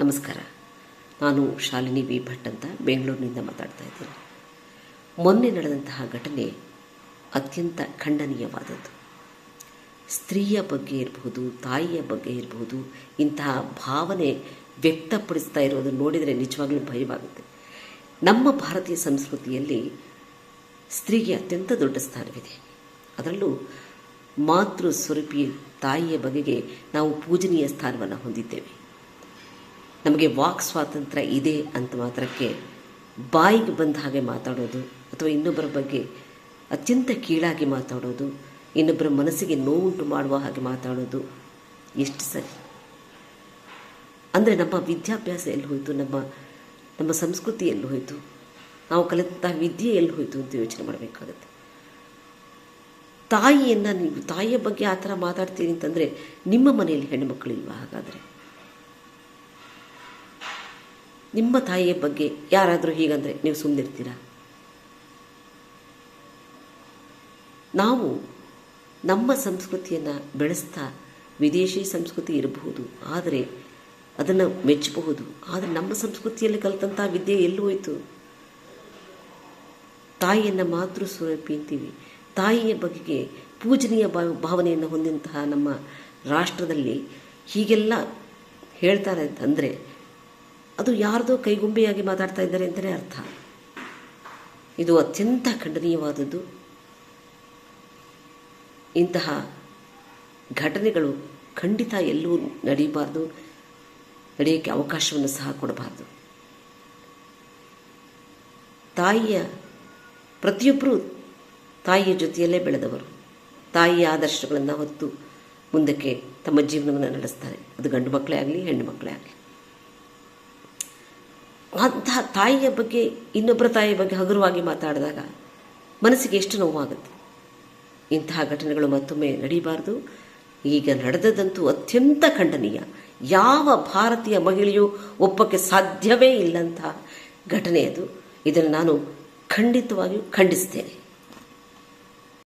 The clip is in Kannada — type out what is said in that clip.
ನಮಸ್ಕಾರ. ನಾನು ಶಾಲಿನಿ ವಿ. ಭಟ್ ಅಂತ ಬೆಂಗಳೂರಿನಿಂದ ಮಾತಾಡ್ತಾ ಇದ್ದೀನಿ. ಮೊನ್ನೆ ನಡೆದಂತಹ ಘಟನೆ ಅತ್ಯಂತ ಖಂಡನೀಯವಾದದ್ದು. ಸ್ತ್ರೀಯ ಬಗ್ಗೆ ಇರಬಹುದು, ತಾಯಿಯ ಬಗ್ಗೆ ಇರಬಹುದು, ಇಂತಹ ಭಾವನೆ ವ್ಯಕ್ತಪಡಿಸ್ತಾ ಇರೋದು ನೋಡಿದರೆ ನಿಜವಾಗ್ಲೂ ಭಯವಾಗುತ್ತೆ. ನಮ್ಮ ಭಾರತೀಯ ಸಂಸ್ಕೃತಿಯಲ್ಲಿ ಸ್ತ್ರೀಗೆ ಅತ್ಯಂತ ದೊಡ್ಡ ಸ್ಥಾನವಿದೆ. ಅದರಲ್ಲೂ ಮಾತೃ ಸ್ವರೂಪಿ ತಾಯಿಯ ಬಗೆಗೆ ನಾವು ಪೂಜನೀಯ ಸ್ಥಾನವನ್ನು ಹೊಂದಿದ್ದೇವೆ. ನಮಗೆ ವಾಕ್ ಸ್ವಾತಂತ್ರ್ಯ ಇದೆ ಅಂತ ಮಾತ್ರಕ್ಕೆ ಬಾಯಿಗೆ ಬಂದ ಹಾಗೆ ಮಾತಾಡೋದು ಅಥವಾ ಇನ್ನೊಬ್ಬರ ಬಗ್ಗೆ ಅತ್ಯಂತ ಕೀಳಾಗಿ ಮಾತಾಡೋದು, ಇನ್ನೊಬ್ಬರ ಮನಸ್ಸಿಗೆ ನೋವುಂಟು ಮಾಡುವ ಹಾಗೆ ಮಾತಾಡೋದು ಎಷ್ಟು ಸರಿ. ಅಂದರೆ ನಮ್ಮ ವಿದ್ಯಾಭ್ಯಾಸ ಎಲ್ಲಿ ಹೋಯಿತು? ನಮ್ಮ ನಮ್ಮ ಸಂಸ್ಕೃತಿ ಎಲ್ಲಿ ಹೋಯಿತು? ನಾವು ಕಲಿತ ವಿದ್ಯೆ ಎಲ್ಲಿ ಹೋಯಿತು ಅಂತ ಯೋಚನೆ ಮಾಡಬೇಕಾಗುತ್ತೆ. ತಾಯಿಯನ್ನು ನೀವು, ತಾಯಿಯ ಬಗ್ಗೆ ಆ ಥರ ಮಾತಾಡ್ತೀರಿ ಅಂತಂದರೆ ನಿಮ್ಮ ಮನೆಯಲ್ಲಿ ಹೆಣ್ಣುಮಕ್ಕಳಿಲ್ವಾ ಹಾಗಾದರೆ? ನಿಮ್ಮ ತಾಯಿಯ ಬಗ್ಗೆ ಯಾರಾದರೂ ಹೀಗಂದರೆ ನೀವು ಸುಮ್ಮನಿರ್ತೀರಾ ನಾವು ನಮ್ಮ ಸಂಸ್ಕೃತಿಯನ್ನು ಬೆಳೆಸ್ತಾ ವಿದೇಶಿ ಸಂಸ್ಕೃತಿ ಇರಬಹುದು, ಆದರೆ ಅದನ್ನು ಮೆಚ್ಚಬಹುದು, ಆದರೆ ನಮ್ಮ ಸಂಸ್ಕೃತಿಯಲ್ಲಿ ಕಲಿತಂಥ ವಿದ್ಯೆ ಎಲ್ಲಿ ಹೋಯಿತು? ತಾಯಿಯನ್ನು ಮಾತೃ ಸ್ವರೂಪಿ ಅಂತೀವಿ. ತಾಯಿಯ ಬಗೆಗೆ ಪೂಜನೀಯ ಭಾವ, ಭಾವನೆಯನ್ನು ಹೊಂದಿದಂತಹ ನಮ್ಮ ರಾಷ್ಟ್ರದಲ್ಲಿ ಹೀಗೆಲ್ಲ ಹೇಳ್ತಾರೆ ಅಂತಂದರೆ ಅದು ಯಾರದೋ ಕೈಗುಂಬಿಯಾಗಿ ಮಾತಾಡ್ತಾ ಇದ್ದಾರೆ ಅಂತಲೇ ಅರ್ಥ. ಇದು ಅತ್ಯಂತ ಖಂಡನೀಯವಾದದ್ದು. ಇಂತಹ ಘಟನೆಗಳು ಖಂಡಿತ ಎಲ್ಲೂ ನಡೀಬಾರ್ದು ನಡೆಯೋಕ್ಕೆ ಅವಕಾಶವನ್ನು ಸಹ ಕೊಡಬಾರ್ದು. ತಾಯಿಯ, ಪ್ರತಿಯೊಬ್ಬರೂ ತಾಯಿಯ ಜೊತೆಯಲ್ಲೇ ಬೆಳೆದವರು. ತಾಯಿಯ ಆದರ್ಶಗಳನ್ನು ಹೊತ್ತು ಮುಂದಕ್ಕೆ ತಮ್ಮ ಜೀವನವನ್ನು ನಡೆಸ್ತಾರೆ. ಅದು ಗಂಡು ಮಕ್ಕಳೇ ಆಗಲಿ, ಹೆಣ್ಣು ಮಕ್ಕಳೇ ಆಗಲಿ. ಅಂತಹ ತಾಯಿಯ ಬಗ್ಗೆ, ಇನ್ನೊಬ್ಬರ ತಾಯಿಯ ಬಗ್ಗೆ ಹಗುರವಾಗಿ ಮಾತಾಡಿದಾಗ ಮನಸ್ಸಿಗೆ ಎಷ್ಟು ನೋವಾಗುತ್ತೆ. ಇಂತಹ ಘಟನೆಗಳು ಮತ್ತೊಮ್ಮೆ ನಡೀಬಾರ್ದು. ಈಗ ನಡೆದದಂತೂ ಅತ್ಯಂತ ಖಂಡನೀಯ. ಯಾವ ಭಾರತೀಯ ಮಹಿಳೆಯೂ ಒಪ್ಪಕ್ಕೆ ಸಾಧ್ಯವೇ ಇಲ್ಲಂತಹ ಘಟನೆ ಅದು. ಇದನ್ನು ನಾನು ಖಂಡಿತವಾಗಿಯೂ ಖಂಡಿಸ್ತೇನೆ.